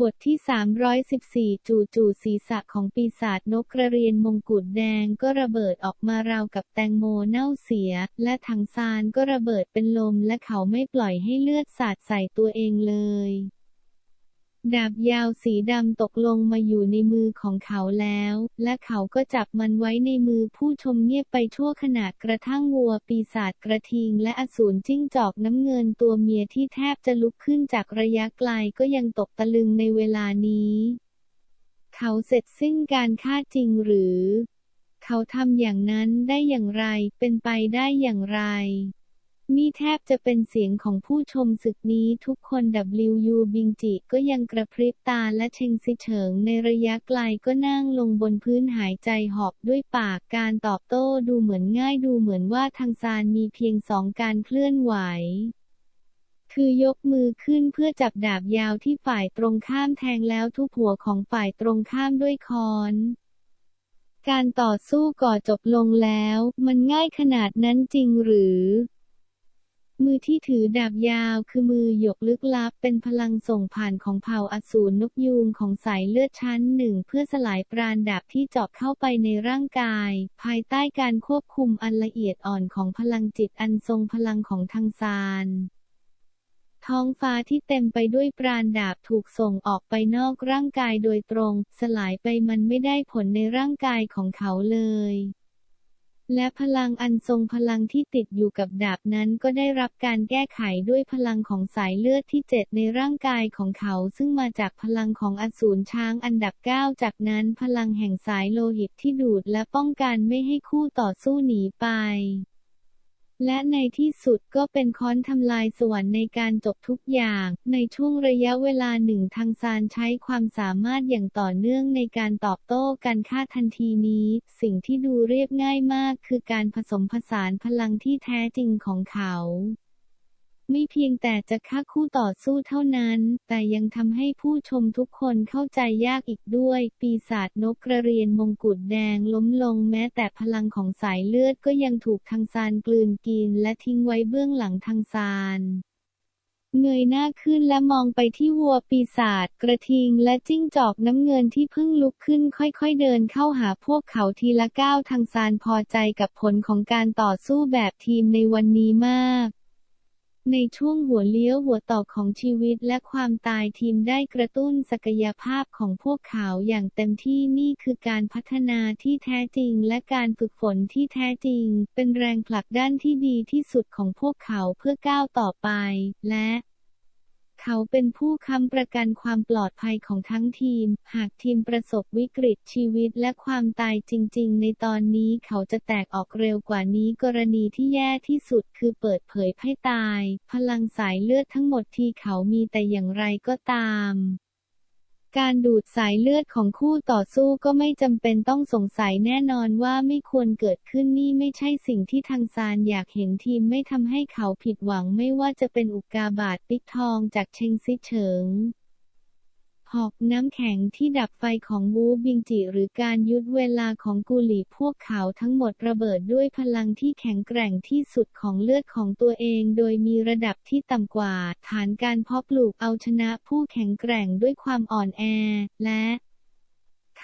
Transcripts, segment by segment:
บทที่ 314 จู่ๆศีรษะของปีศาจนกกระเรียนมงกุฎแดงก็ระเบิดออกมาราวกับแตงโมเน่าเสีย และถังซานก็ระเบิดเป็นลมและเขาไม่ปล่อยให้เลือดสาดใส่ตัวเองเลย ดาบยาวสีดำตกลงมาอยู่ในมือของเขาแล้ว และเขาก็จับมันไว้ในมือผู้ชมเงียบไปชั่วขณะกระทั่งวัวปีศาจกระทิง และอสูรจิ้งจอกน้ำเงินตัวเมียที่แทบจะลุกขึ้นจากระยะไกลก็ยังตกตะลึงในเวลานี้ เขาเสร็จสิ้นการฆ่าจริงหรือ เขาทำอย่างนั้นได้อย่างไรเป็นไปได้อย่างไร นี่แทบจะเป็นเสียงของผู้ชมศึกนี้ทุกคน WU บิงจิก็ยังกระพริบตาและเชงซิเฉิงในระยะไกลก็นั่งลงบนพื้นหายใจหอบด้วยปากการตอบโต้ดูเหมือนง่ายดูเหมือนว่าทางซานมีเพียงสองการเคลื่อนไหว คือยกมือขึ้นเพื่อจับดาบยาวที่ฝ่ายตรงข้ามแทงแล้วทุบหัวของฝ่ายตรงข้ามด้วยค้อนการต่อสู้ก่อจบลงแล้ว มันง่ายขนาดนั้นจริงหรือ มือที่ถือดาบยาวคือมือหยกลึกลับ เป็นพลังส่งผ่านของเผ่าอสูรนกยูงของสายเลือดชั้นหนึ่งเพื่อสลายปราณดาบที่เจาะเข้าไปในร่างกาย ภายใต้การควบคุมอันละเอียดอ่อนของพลังจิตอันทรงพลังของทางซานท้องฟ้าที่เต็มไปด้วยปราณดาบถูกส่งออกไปนอกร่างกายโดยตรง สลายไปมันไม่ได้ผลในร่างกายของเขาเลย และพลังอันทรงพลังที่ติดอยู่กับดาบนั้นก็ได้รับการแก้ไขด้วยพลังของสายเลือดที่เจ็ดในร่างกายของเขา ซึ่งมาจากพลังของอสูรช้างอันดับเก้าจากนั้นพลังแห่งสายโลหิตที่ดูดและป้องกันไม่ให้คู่ต่อสู้หนีไป และในที่สุดก็เป็นค้อนทำลายสวรรค์ในการจบทุกอย่าง ในช่วงระยะเวลาหนึ่งทางซานใช้ความสามารถอย่างต่อเนื่องในการตอบโต้การฆ่าทันทีนี้ สิ่งที่ดูเรียบง่ายมากคือการผสมผสานพลังที่แท้จริงของเขา ไม่เพียงแต่จะฆ่าคู่ต่อสู้เท่านั้น แต่ยังทำให้ผู้ชมทุกคนเข้าใจยากอีกด้วย ปีศาจนกกระเรียนมงกุฎแดงล้มลงแม้แต่พลังของสายเลือดก็ยังถูกทางซานกลืนกิน และทิ้งไว้เบื้องหลังทางซานเงยหน้าขึ้นและมองไปที่วัวปีศาจกระทิงและจิ้งจอกน้ำเงินที่เพิ่งลุกขึ้นค่อยๆเดินเข้าหาพวกเขาทีละก้าวทางซานพอใจกับผลของการต่อสู้แบบทีมในวันนี้มาก ในช่วงหัวเลี้ยวหัวต่อของชีวิตและความตายทีมได้กระตุ้นศักยภาพของพวกเขาอย่างเต็มที่นี่คือการพัฒนาที่แท้จริงและการฝึกฝนที่แท้จริง เป็นแรงผลักดันที่ดีที่สุดของพวกเขาเพื่อก้าวต่อไป และ เขาเป็นผู้ค้ำประกันความปลอดภัยของทั้งทีม หากทีมประสบวิกฤตชีวิตและความตายจริง ๆ ในตอนนี้เขาจะแตกออกเร็วกว่านี้กรณีที่แย่ที่สุดคือเปิดเผยให้ตาย พลังสายเลือดทั้งหมดที่เขามีแต่อย่างไรก็ตาม การดูดสายเลือดของคู่ต่อสู้ก็ไม่จำเป็นต้องสงสัยแน่นอนว่าไม่ควรเกิดขึ้นนี่ไม่ใช่สิ่งที่ทางซานอยากเห็นทีมไม่ทำให้เขาผิดหวังไม่ว่าจะเป็นอุกกาบาตปิกทองจากเชงซิเฉิง หอกน้ำแข็งที่ดับไฟของวูบิงจิ หรือการยุดเวลาของกุหลีพวกเขาทั้งหมดระเบิดด้วยพลังที่แข็งแกร่งที่สุดของเลือดของตัวเอง โดยมีระดับที่ต่ำกว่า ฐานการเพาะปลูกเอาชนะผู้แข็งแกร่งด้วยความอ่อนแอ และ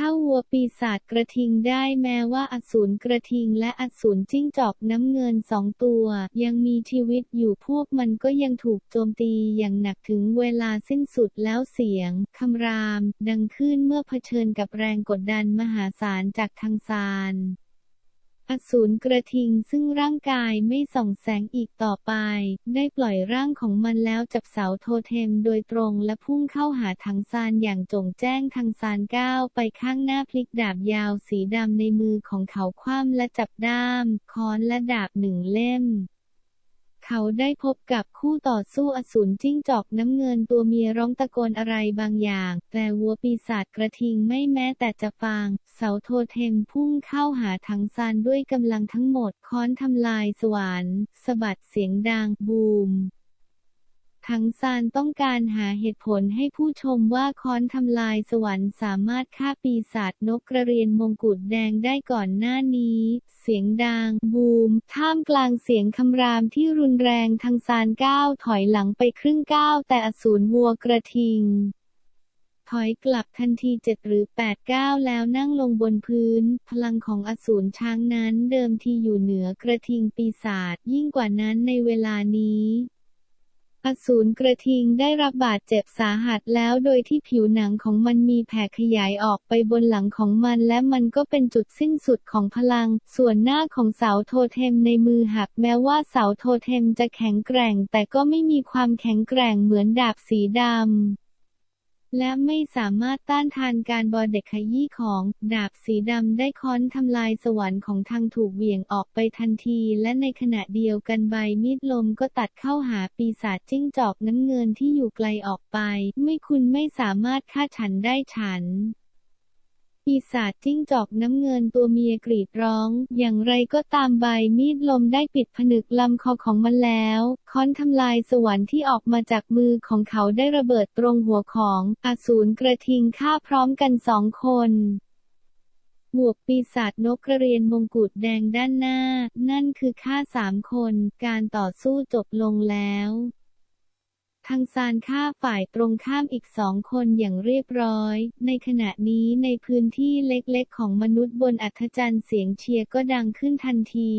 ถ้าวัวปีศาจกระทิงได้แม้ว่าอสูรกระทิงและอสูรจิ้งจอกน้ำเงินสองตัว ยังมีชีวิตอยู่พวกมันก็ยังถูกโจมตีอย่างหนักถึงเวลาสิ้นสุดแล้วเสียงคำราม ดังขึ้นเมื่อเผชิญกับแรงกดดันมหาศาลจากทางซาน อสูรกระทิงซึ่งร่างกายไม่ส่องแสงอีกต่อไป ได้ปล่อยร่างของมันแล้วจับเสาโทเทมโดยตรงและพุ่งเข้าหาทางซานอย่างจงแจ้งทางซานก้าวไปข้างหน้าพลิกดาบยาวสีดำในมือของเขาคว่ำและจับด้าม ค้อนและดาบหนึ่งเล่ม เขาได้พบกับคู่ต่อสู้อสูรจิ้งจอกน้ำเงินตัวเมียร้องตะโกนอะไรบางอย่าง แต่วัวปีศาจกระทิงไม่แม้แต่จะฟัง เสาโทเทมพุ่งเข้าหาถังซานด้วยกำลังทั้งหมดค้อนทำลายสวรรค์สะบัดเสียงดังบูม ทั้งซานต้องการหาเหตุผลให้ผู้ชมว่าค้อนทำลายสวรรค์สามารถฆ่าปีศาจนกกระเรียนมงกุฎแดงได้ก่อนหน้านี้ เสียงดัง บูม ท่ามกลางเสียงคำรามที่รุนแรงทางซานก้าวถอยหลังไปครึ่งก้าวแต่อสูรวัวกระทิงถอยกลับทันทีเจ็ดหรือแปดก้าวแล้วนั่งลงบนพื้น พลังของอสูรช้างนั้นเดิมทีอยู่เหนือกระทิงปีศาจยิ่งกว่านั้นในเวลานี้ อสูรกระทิงได้รับบาดเจ็บสาหัสแล้วโดยที่ผิวหนังของมันมีแผ่ขยายออกไปบนหลังของมันและมันก็เป็นจุดสิ้นสุดของพลัง ส่วนหน้าของเสาโทเทมในมือหักแม้ว่าเสาโทเทมจะแข็งแกร่งแต่ก็ไม่มีความแข็งแกร่งเหมือนดาบสีดำ และไม่สามารถต้านทานการบอเด็กขยี้ของ ดาบสีดำได้ค้อนทำลายสวรรค์ของทางถูกเหวี่ยงออกไปทันที และในขณะเดียวกันใบมีดลมก็ตัดเข้าหาปีศาจจิ้งจอกน้ำเงินที่อยู่ไกลออกไป ไม่คุณไม่สามารถฆ่าฉันได้ฉัน ปีศาจจิ้งจอกน้ำเงินตัวเมียกรีดร้อง อย่างไรก็ตามใบมีดลมได้ปิดผนึกลำคอของมันแล้ว ค้อนทำลายสวรรค์ที่ออกมาจากมือของเขาได้ระเบิดตรงหัวของอสูรกระทิงฆ่าพร้อมกันสองคนหมวกปีศาจนกกระเรียนมงกุฎแดงด้านหน้า นั่นคือฆ่าสามคน การต่อสู้จบลงแล้ว ทางซานฆ่าฝ่ายตรงข้ามอีกสองคนอย่างเรียบร้อย ในขณะนี้ในพื้นที่เล็กๆ ของมนุษย์บนอัธจันทร์เสียงเชียร์ก็ดังขึ้นทันที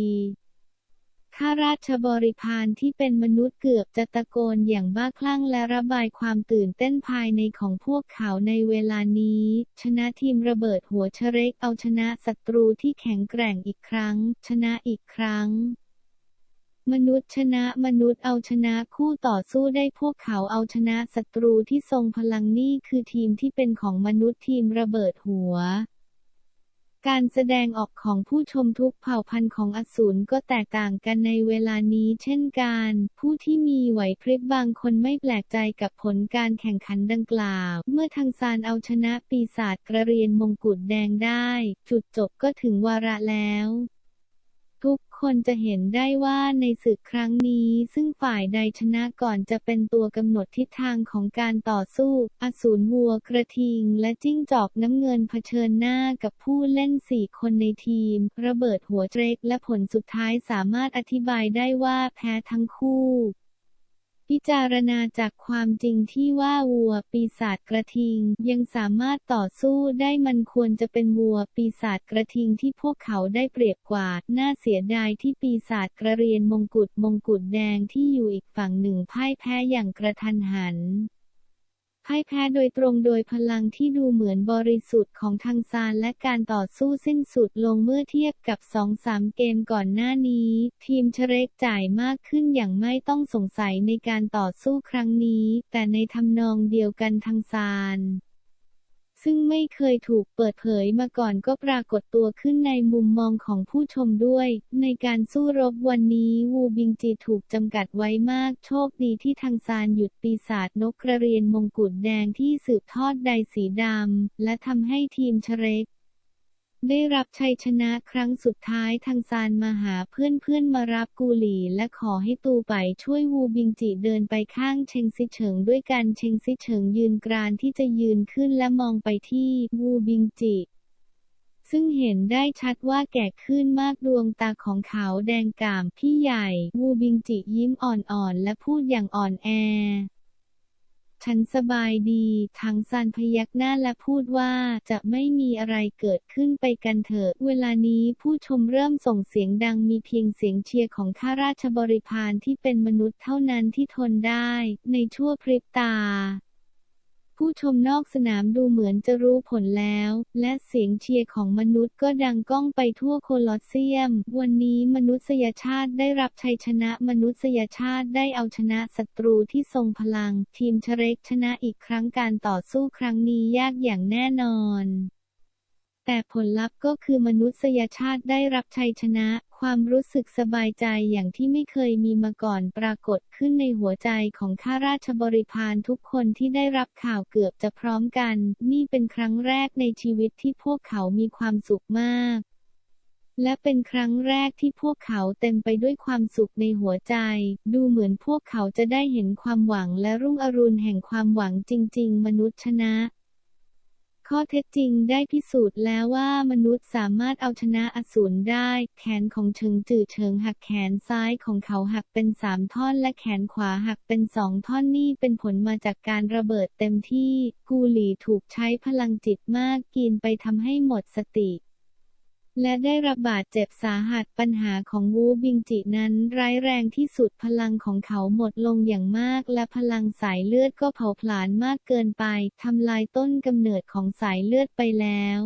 ข้าราชบริพารที่เป็นมนุษย์เกือบจะตะโกนอย่างบ้าคลั่งและระบายความตื่นเต้นภายในของพวกเขาในเวลานี้ ชนะทีมระเบิดหัวเชเรกเอาชนะศัตรูที่แข็งแกร่งอีกครั้ง ชนะอีกครั้ง มนุษย์ชนะมนุษย์เอาชนะคู่ต่อสู้ได้พวกเขาเอาชนะศัตรูที่ทรงพลังนี่คือทีมที่เป็นของมนุษย์ทีมระเบิดหัว การแสดงออกของผู้ชมทุกเผ่าพันธุ์ของอสูรก็แตกต่างกันในเวลานี้เช่นกัน ผู้ที่มีไหวพริบบางคนไม่แปลกใจกับผลการแข่งขันดังกล่าว เมื่อทางซานเอาชนะปีศาจกระเรียนมงกุฎแดงได้ จุดจบก็ถึงวาระแล้ว คนจะเห็นได้ว่าในศึกครั้งนี้ ซึ่งฝ่ายใดชนะก่อนจะเป็นตัวกำหนดทิศทางของการต่อสู้ อสูรวัวกระทิง และจิ้งจอกน้ำเงินเผชิญหน้ากับผู้เล่นสี่คนในทีม ระเบิดหัวเทรกและผลสุดท้ายสามารถอธิบายได้ว่าแพ้ทั้งคู่ พิจารณาจากความจริงที่ว่าวัวปีศาจกระทิง ยังสามารถต่อสู้ได้มันควรจะเป็นวัวปีศาจกระทิงที่พวกเขาได้เปรียบกว่า น่าเสียดายที่ปีศาจกระเรียนมงกุฎมงกุฎแดงที่อยู่อีกฝั่งหนึ่งพ่ายแพ้อย่างกระทันหัน พ่ายแพ้โดยตรงโดยพลังที่ดูเหมือนบริสุทธิ์ของทางซานและการต่อสู้สิ้นสุดลงเมื่อเทียบกับ 2-3 เกมก่อนหน้านี้ ทีมเชเรกจ่ายมากขึ้นอย่างไม่ต้องสงสัยในการต่อสู้ครั้งนี้ แต่ในทำนองเดียวกันทางซาน ซึ่งไม่เคยถูกเปิดเผยมาก่อนก็ปรากฏตัวขึ้นในมุมมองของผู้ชมด้วย ในการสู้รบวันนี้วูบิงจีถูกจำกัดไว้มาก โชคดีที่ทางซานหยุดปีศาจนกกระเรียนมงกุฎแดงที่สืบทอดไดสีดำและทำให้ทีมเชเรก ได้รับชัยชนะครั้งสุดท้ายทางซานมาหาเพื่อนๆมารับกูหลีและขอให้ตูไปช่วยวูบิงจิเดินไปข้างเชงซิเฉิงด้วยกันเชงซิเฉิงยืนกรานที่จะยืนขึ้นและมองไปที่วูบิงจิซึ่งเห็นได้ชัดว่าแก่ขึ้นมากดวงตาของเขาแดงก่ามพี่ใหญ่ วูบิงจิยิ้มอ่อนๆ และพูดอย่างอ่อนแอ ฉันสบายดีทังซันพยักหน้าและพูดว่าจะไม่มีอะไรเกิดขึ้นไปกันเถอะ เวลานี้ผู้ชมเริ่มส่งเสียงดังมีเพียงเสียงเชียร์ของข้าราชบริพารที่เป็นมนุษย์เท่านั้นที่ทนได้ ในชั่วพริบตา ผู้ชมนอกสนามดูเหมือนจะรู้ผลแล้ว และเสียงเชียร์ของมนุษย์ก็ดังก้องไปทั่วโคลอสเซียม วันนี้มนุษยชาติได้รับชัยชนะมนุษยชาติได้เอาชนะศัตรูที่ทรงพลัง ทีมเชเร็กชนะอีกครั้งการต่อสู้ครั้งนี้ยากอย่างแน่นอนแต่ผลลัพธ์ก็คือมนุษยชาติได้รับชัยชนะ ความรู้สึกสบายใจอย่างที่ไม่เคยมีมาก่อนปรากฏขึ้นในหัวใจของข้าราชบริพารทุกคนที่ได้รับข่าวเกือบจะพร้อมกัน นี่เป็นครั้งแรกในชีวิตที่พวกเขามีความสุขมาก และเป็นครั้งแรกที่พวกเขาเต็มไปด้วยความสุขในหัวใจ ดูเหมือนพวกเขาจะได้เห็นความหวังและรุ่งอรุณแห่งความหวังจริง ๆ มนุษย์ชนะ ข้อเท็จจริงได้พิสูจน์แล้วว่ามนุษย์สามารถเอาชนะอสูรได้ แขนของเฉิงจื่อเฉิงหักแขนซ้ายของเขาหักเป็นสามท่อน และแขนขวาหักเป็นสองท่อนนี่เป็นผลมาจากการระเบิดเต็มที่ กูหลีถูกใช้พลังจิตมากกินไปทำให้หมดสติ และได้รับบาดเจ็บสาหัสปัญหาของวูบิงจินั้นร้ายแรงที่สุดพลังของเขาหมดลงอย่างมาก และพลังสายเลือดก็เผาผลาญมากเกินไปทำลายต้นกำเนิดของสายเลือดไปแล้ว